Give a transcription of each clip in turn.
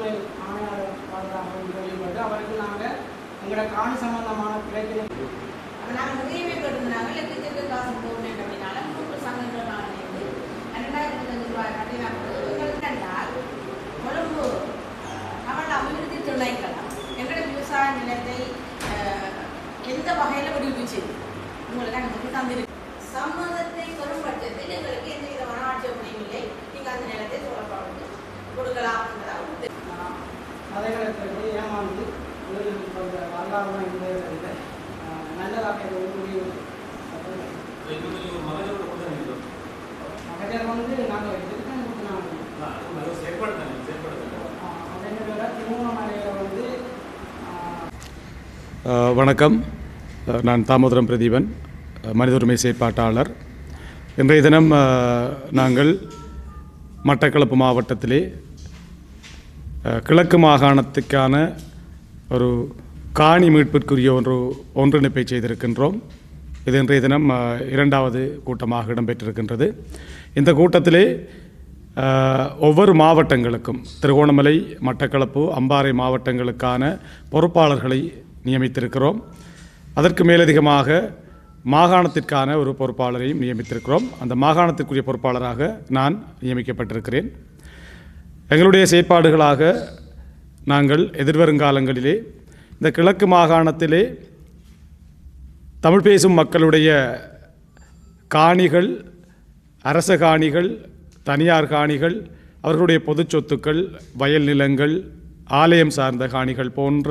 உரிமை ஆணையாளர் பாதுகாப்பு வெளிப்பட்டு அவருக்கு நாங்கள் எங்களோட காணி சம்பந்தமான பிரச்சனை நாங்கள் நாங்க உதவி கொடுத்தாங்க லட்சத்துக்கு காசு போகணும் அப்படின்னால மூன்று சங்கங்கள் நான் இணைந்து ரெண்டாயிரத்தி ரூபாய் கட்டினா எங்களுக்கு கொழும்பு அபிவிருத்தி எங்களோட விவசாய நிலத்தை அஹ், எந்த வகையில் விடுவிச்சு உங்களுக்கு எனக்கு தந்திருக்கு சம்மதத்தை பெறும் பட்சத்தில் எங்களுக்கு எந்த விதமான ஆட்சேபனையும் இல்லை நீங்கள் அந்த நிலத்தை சொல்லப்பாடு கொடுக்கலாம் அப்படின்றதா கதைகளுக்கு ஏமாந்து ஒரு இல்லை இல்லை நல்லதாக மகஜர் வந்து நாங்கள் வணக்கம். நான் தாமோதரம் பிரதீபன் மனித உரிமை செயற்பாட்டாளர். இன்றைய தினம் நாங்கள் மட்டக்களப்பு மாவட்டத்திலே கிழக்கு மாகாணத்துக்கான ஒரு காணி மீட்பிற்குரிய ஒன்று ஒன்றிணைப்பை செய்திருக்கின்றோம். இது இன்றைய தினம் இரண்டாவது கூட்டமாக இடம்பெற்றிருக்கின்றது. இந்த கூட்டத்திலே ஒவ்வொரு மாவட்டங்களுக்கும் திருகோணமலை மட்டக்களப்பு அம்பாறை மாவட்டங்களுக்கான பொறுப்பாளர்களை நியமித்திருக்கிறோம். அதற்கு மேலதிகமாக மாகாணத்திற்கான ஒரு பொறுப்பாளரையும் நியமித்திருக்கிறோம். அந்த மாகாணத்திற்குரிய பொறுப்பாளராக நான் நியமிக்கப்பட்டிருக்கிறேன். எங்களுடைய செயற்பாடுகளாக நாங்கள் எதிர்வருங்காலங்களிலே இந்த கிழக்கு மாகாணத்திலே தமிழ் பேசும் மக்களுடைய காணிகள் அரச காணிகள் தனியார் காணிகள் அவர்களுடைய பொது சொத்துக்கள் வயல் நிலங்கள் ஆலயம் சார்ந்த காணிகள் போன்ற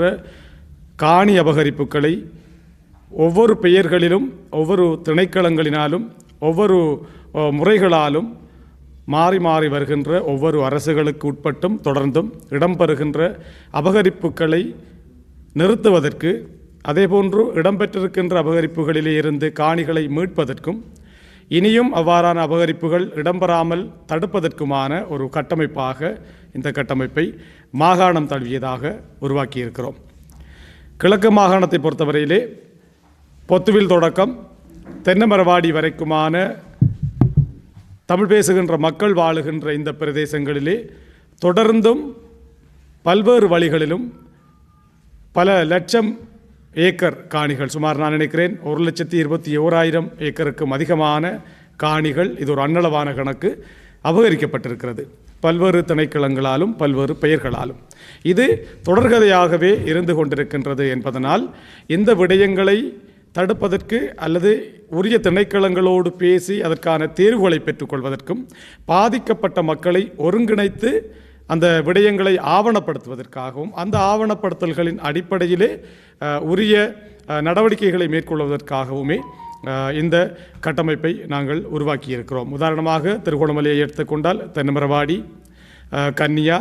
காணி அபகரிப்புகளை ஒவ்வொரு பெயர்களிலும் ஒவ்வொரு திணைக்களங்களினாலும் ஒவ்வொரு முறைகளாலும் மாறி மாறி வருகின்ற ஒவ்வொரு அரசுகளுக்கு உட்பட்டும் தொடர்ந்தும் இடம்பெறுகின்ற அபகரிப்புகளை நிறுத்துவதற்கு அதேபோன்று இடம்பெற்றிருக்கின்ற அபகரிப்புகளிலே இருந்து காணிகளை மீட்பதற்கும் இனியும் அவ்வாறான அபகரிப்புகள் இடம்பெறாமல் தடுப்பதற்குமான ஒரு கட்டமைப்பாக இந்த கட்டமைப்பை மாகாணம் தழுவியதாக உருவாக்கியிருக்கிறோம். கிழக்கு மாகாணத்தை பொறுத்தவரையிலே பொத்துவில் தொடக்கம் தென்னமரவாடி வரைக்குமான தமிழ் பேசுகின்ற மக்கள் வாழுகின்ற இந்த பிரதேசங்களிலே தொடர்ந்தும் பல்வேறு வழிகளிலும் பல லட்சம் ஏக்கர் காணிகள் சுமார் நான் நினைக்கிறேன் ஒரு லட்சத்தி இருபத்தி ஓராயிரம் ஏக்கருக்கும் அதிகமான காணிகள் இது ஒரு அன்னளவான கணக்கு அபகரிக்கப்பட்டிருக்கிறது. பல்வேறு திணைக்களங்களாலும் பல்வேறு பெயர்களாலும். இது தொடர்கதையாகவே இருந்து கொண்டிருக்கின்றது என்பதனால் இந்த விடயங்களை தடுப்பதற்கு அல்லது உரிய திணைக்களங்களோடு பேசி அதற்கான தேர்வுகளை பெற்றுக்கொள்வதற்கும் பாதிக்கப்பட்ட மக்களை ஒருங்கிணைத்து அந்த விடயங்களை ஆவணப்படுத்துவதற்காகவும் அந்த ஆவணப்படுத்தல்களின் அடிப்படையிலே உரிய நடவடிக்கைகளை மேற்கொள்வதற்காகவுமே இந்த கட்டமைப்பை நாங்கள் உருவாக்கியிருக்கிறோம். உதாரணமாக திருகோணமலையை எடுத்துக்கொண்டால் தென்னமரவாடி கன்னியா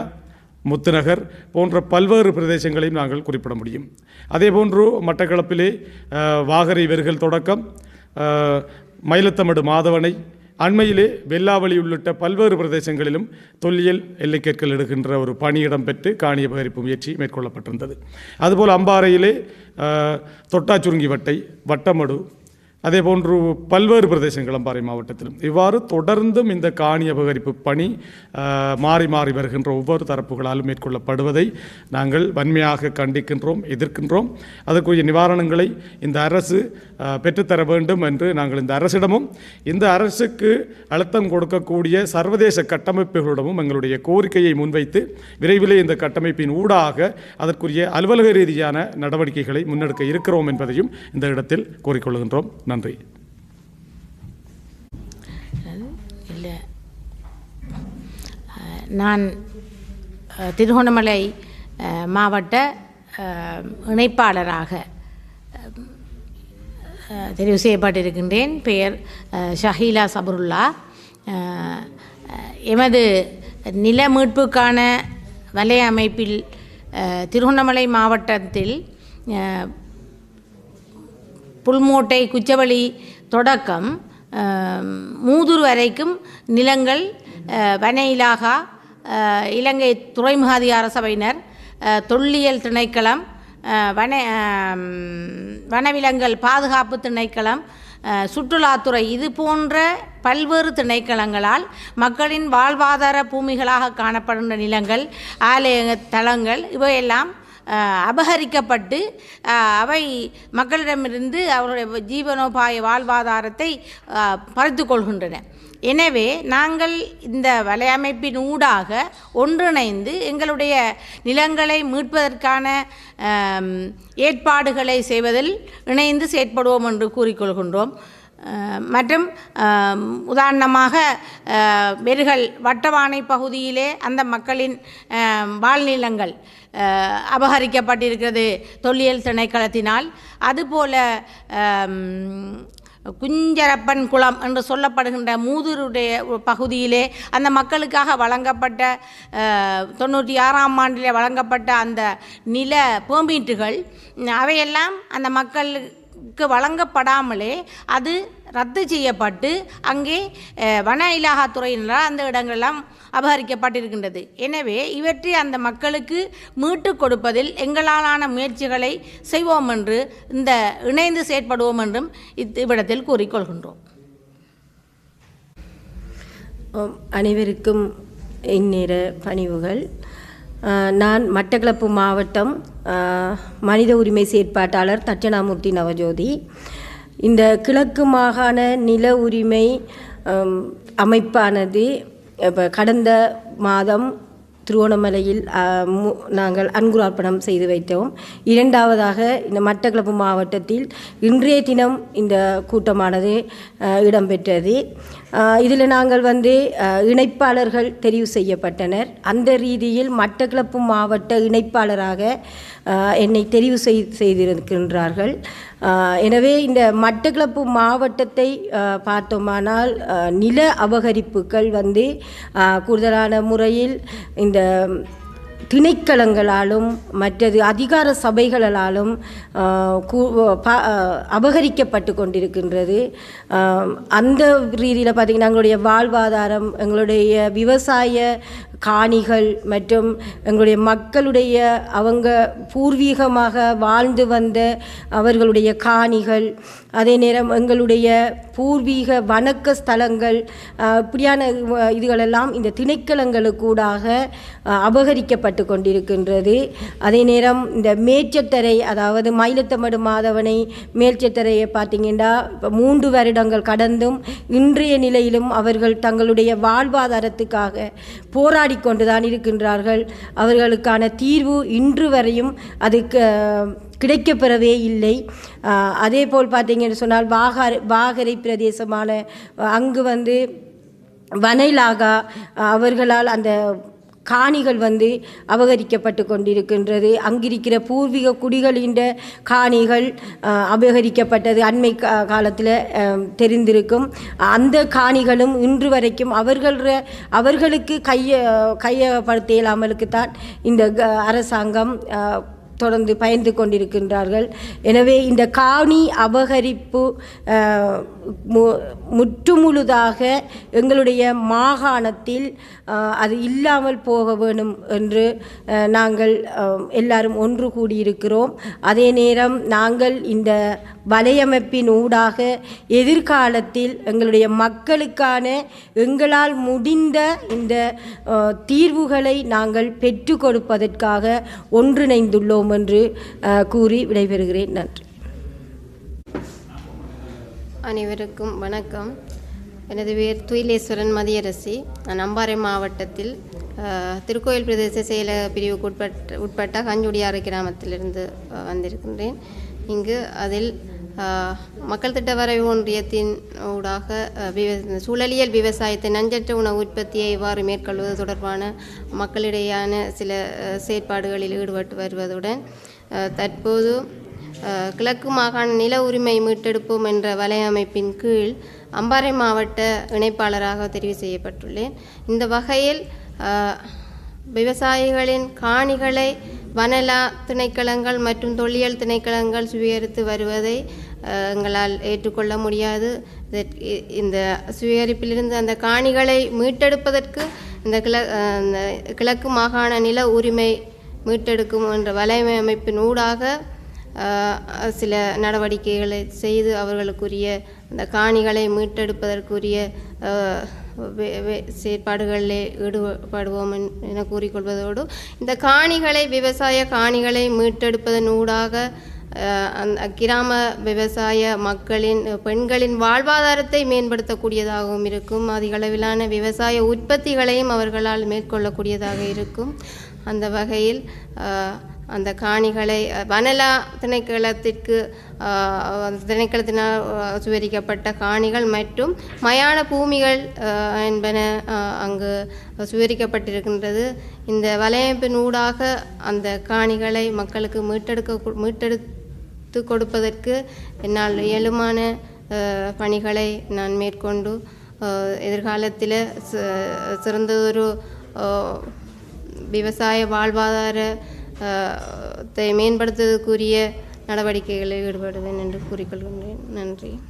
முத்துநகர் போன்ற பல்வேறு பிரதேசங்களையும் நாங்கள் குறிப்பிட முடியும். அதேபோன்று மட்டக்களப்பிலே வாகரை வெறுகல் தொடக்கம் மயிலத்தமடு மாதவனை அண்மையிலே வெல்லாவளி உள்ளிட்ட பல்வேறு பிரதேசங்களிலும் தொல்லியல் எல்லைக்கற்கள் எடுக்கின்ற ஒரு பணியிடம் பெற்று காணிய பகிர்ப்பு முயற்சி மேற்கொள்ளப்பட்டிருந்தது. அதுபோல் அம்பாறையிலே தொட்டாச்சுருங்கி வட்டை வட்டமடு அதே போன்று பல்வேறு பிரதேசங்களும் பாறை மாவட்டத்திலும். இவ்வாறு தொடர்ந்தும் இந்த காணி அபகரிப்பு பணி மாறி மாறி வருகின்ற ஒவ்வொரு தரப்புகளாலும் மேற்கொள்ளப்படுவதை நாங்கள் வன்மையாக கண்டிக்கின்றோம் எதிர்க்கின்றோம். அதற்குரிய நிவாரணங்களை இந்த அரசு பெற்றுத்தர வேண்டும் என்று நாங்கள் இந்த அரசிடமும் இந்த அரசுக்கு அழுத்தம் கொடுக்கக்கூடிய சர்வதேச கட்டமைப்புகளிடமும் எங்களுடைய கோரிக்கையை முன்வைத்து விரைவிலே இந்த கட்டமைப்பின் ஊடாக அதற்குரிய அலுவலக ரீதியான நடவடிக்கைகளை முன்னெடுக்க இருக்கிறோம் என்பதையும் இந்த இடத்தில் கோரிக்கொள்கின்றோம் நன்றி. இல்லை. நான் திருகோணமலை மாவட்ட இணைப்பாளராக தெரிவு செய்யப்பட்டிருக்கின்றேன். பெயர் ஷஹீலா சபருல்லா. எமது நில மீட்புக்கான வலய அமைப்பில் திருகோணமலை மாவட்டத்தில் புல்மோட்டை குச்சவழி தொடக்கம் மூதூர் வரைக்கும் நிலங்கள் வன இலாகா இலங்கை துறைமுக அதிகார சபையினர் தொல்லியல் திணைக்களம் வன வனவிலங்கள் வனவிலங்குகள் பாதுகாப்பு திணைக்களம் சுற்றுலாத்துறை இது போன்ற பல்வேறு திணைக்களங்களால் மக்களின் வாழ்வாதார பூமிகளாக காணப்படுகின்ற நிலங்கள் ஆலய தளங்கள் இவையெல்லாம் அபகரிக்கப்பட்டு அவை மக்களிடமிருந்து அவருடைய ஜீவனோபாய வாழ்வாதாரத்தை பறித்து கொள்கின்றன எனவே நாங்கள் இந்த வலையமைப்பின் ஊடாக ஒன்றிணைந்து எங்களுடைய நிலங்களை மீட்பதற்கான ஏற்பாடுகளை செய்வதில் இணைந்து செயற்படுவோம் என்று கூறிக்கொள்கின்றோம். மற்றும் உதாரணமாக வெறுகள் வட்டவானை பகுதியிலே அந்த மக்களின் வாழ்நிலங்கள் அபகரிக்கப்பட்டிருக்கிறது தொல்லியல் திணைக்களத்தினால். அதுபோல குஞ்சரப்பன் குளம் என்று சொல்லப்படுகின்ற மூதூருடைய பகுதியிலே அந்த மக்களுக்காக வழங்கப்பட்ட தொண்ணூற்றி ஆறாம் ஆண்டிலே வழங்கப்பட்ட அந்த நில பெர்மிட்டுகள் அவையெல்லாம் அந்த மக்கள் வழங்கப்படாமலே அது ரத்து செய்யப்பட்டு அங்கே வன வன இலாகாத்துறையினரால் அந்த இடங்களெல்லாம் அபகரிக்கப்பட்டிருக்கின்றது. எனவே இவற்றை அந்த மக்களுக்கு மீட்டு கொடுப்பதில் எங்களாலான முயற்சிகளை செய்வோம் என்று இந்த இணைந்து செயற்படுவோம் என்றும் இவ்விடத்தில் கூறிக்கொள்கின்றோம். அனைவருக்கும் இந்நேர பணிவுகள். நான் மட்டக்களப்பு மாவட்டம் மனித உரிமை செயற்பாட்டாளர் தட்சணாமூர்த்தி நவஜோதி. இந்த கிழக்கு மாகாண நில உரிமை அமைப்பானது இப்போ கடந்த மாதம் திருவோணமலையில் மு- நாங்கள் அன்குரார்ப்பணம் செய்து வைத்தோம். இரண்டாவதாக இந்த மட்டக்களப்பு மாவட்டத்தில் இன்றைய தினம் இந்த கூட்டமானது இடம்பெற்றது. இதில் நாங்கள் வந்து இணைப்பாளர்கள் தெரிவு செய்யப்பட்டனர். அந்த ரீதியில் மட்டக்களப்பு மாவட்ட இணைப்பாளராக என்னை தெரிவு செய் செய்திருக்கின்றார்கள். எனவே இந்த மட்டக்களப்பு மாவட்டத்தை பார்த்தோமானால் நில அபகரிப்புகள் வந்து கூடுதலான முறையில் இந்த திணைக்களங்களாலும் மற்றது அதிகார சபைகளாலும் கூ- அபகரிக்கப்பட்டு கொண்டிருக்கின்றது. அந்த ரீதியில் பார்த்திங்கன்னா எங்களுடைய வாழ்வாதாரம் எங்களுடைய விவசாய காணிகள் மற்றும் எங்களுடைய மக்களுடைய அவங்க பூர்வீகமாக வாழ்ந்து வந்த அவர்களுடைய காணிகள் அதே நேரம் எங்களுடைய பூர்வீக வணக்க ஸ்தலங்கள் இப்படியான இதுகளெல்லாம் இந்த திணைக்களங்களுக்கூடாக அபகரிக்கப்பட்டு அபகரிக்கப்பட்டு கொண்டிருக்கின்றது அதே நேரம் இந்த மேச்சத்தரை அதாவது மயிலத்தமடு மாதவனை மேல்ச்சத்தரையை பார்த்தீங்கன்னா இப்போ மூன்று வருடங்கள் கடந்தும் இன்றைய நிலையிலும் அவர்கள் தங்களுடைய வாழ்வாதாரத்துக்காக போராடி கொண்டுதான் இருக்கின்றார்கள். அவர்களுக்கான தீர்வு இன்று வரையும் அதுக்கு கிடைக்கப்பெறவே இல்லை. அதே போல் பார்த்தீங்கன்னு சொன்னால் வாகாரை வாகரை பிரதேசமான அங்கு வந்து வனைலாகா அவர்களால் அந்த காணிகள் வந்து அபகரிக்கப்பட்டு கொண்டிருக்கின்றது அங்கிருக்கிற பூர்வீக குடிகளின் காணிகள் அபகரிக்கப்பட்டது அண்மை காலத்தில் தெரிந்திருக்கும். அந்த காணிகளும் இன்று வரைக்கும் அவர்கள் அவர்களுக்கு கைய கையப்படுத்த இயலாமலுக்கு தான் இந்த க- அரசாங்கம் தொடர்ந்து பயந்து கொண்டிருக்கின்றார்கள். எனவே இந்த காணி அபகரிப்பு முற்றுமுழுதாக எங்களுடைய மாகாணத்தில் அது இல்லாமல் போக வேணும் என்று நாங்கள் எல்லாரும் ஒன்று கூடியிருக்கிறோம். அதே நேரம் நாங்கள் இந்த வலையமைப்பின் ஊடாக எதிர்காலத்தில் எங்களுடைய மக்களுக்கான எங்களால் முடிந்த இந்த தீர்வுகளை நாங்கள் பெற்றுக் கொடுப்பதற்காக ஒன்றிணைந்துள்ளோம். என்று கூறி விடைபெறுகிறேன். நன்றி. அனைவருக்கும் வணக்கம். எனது பேர் துயிலேஸ்வரன் மதியரசி. நான் அம்பாறை மாவட்டத்தில் திருக்கோயில் பிரதேச செயல பிரிவுக்கு உட்பட்ட உட்பட்ட கஞ்சுடியாறு கிராமத்திலிருந்து வந்திருக்கின்றேன். இங்கு அதில் மக்கள் திட்ட வரைவு ஒன்றியத்தின் ஊடாக விவ- சூழலியல் விவசாயத்தை நஞ்சற்ற உணவு உற்பத்தியை இவ்வாறு மேற்கொள்வது தொடர்பான மக்களிடையான சில செயற்பாடுகளில் ஈடுபட்டு வருவதுடன் தற்போது கிழக்கு மாகாண நில உரிமை மீட்டெடுப்போம் என்ற வலையமைப்பின் கீழ் அம்பாறை மாவட்ட இணைப்பாளராக தெரிவு செய்யப்பட்டுள்ளேன். இந்த வகையில் விவசாயிகளின் காணிகளை வனலா திணைக்களங்கள் மற்றும் தொல்லியல் திணைக்களங்கள் சுவீகரித்து வருவதை எங்களால் ஏற்றுக்கொள்ள முடியாது. இந்த சுவீகரிப்பிலிருந்து அந்த காணிகளை மீட்டெடுப்பதற்கு இந்த கிழ கிழக்கு மாகாண நில உரிமை மீட்டெடுக்கும் என்ற வலையமைப்பின் ஊடாக சில நடவடிக்கைகளை செய்து அவர்களுக்குரிய அந்த காணிகளை மீட்டெடுப்பதற்குரிய செயற்பாடுகளில் செயற்பாடுகளிலே ஈடுபடுவோம் என கூறிக்கொள்வதோடு இந்த காணிகளை விவசாய காணிகளை மீட்டெடுப்பதன் ஊடாக அந்த கிராம விவசாய மக்களின் பெண்களின் வாழ்வாதாரத்தை மேம்படுத்தக்கூடியதாகவும் இருக்கும். அதிகளவிலான விவசாய உற்பத்திகளையும் அவர்களால் மேற்கொள்ளக்கூடியதாக இருக்கும். அந்த வகையில் அந்த காணிகளை வனலா திணைக்களத்திற்கு அந்த திணைக்களத்தினால் சுவரிக்கப்பட்ட காணிகள் மற்றும் மயான பூமிகள் என்பன அங்கு சுவரிக்கப்பட்டிருக்கின்றது இந்த வலையமைப்பின் ஊடாக அந்த காணிகளை மக்களுக்கு மீட்டெடுக்க மீட்டெடுத்து கொடுப்பதற்கு என்னால் இயலுமான பணிகளை நான் மேற்கொண்டு எதிர்காலத்தில் சிறந்ததொரு விவசாய வாழ்வாதார மேம்படுத்துவதற்குரிய நடவடிக்கைகளில் ஈடுபடுவேன் என்று கூறிக்கொள்கின்றேன். நன்றி.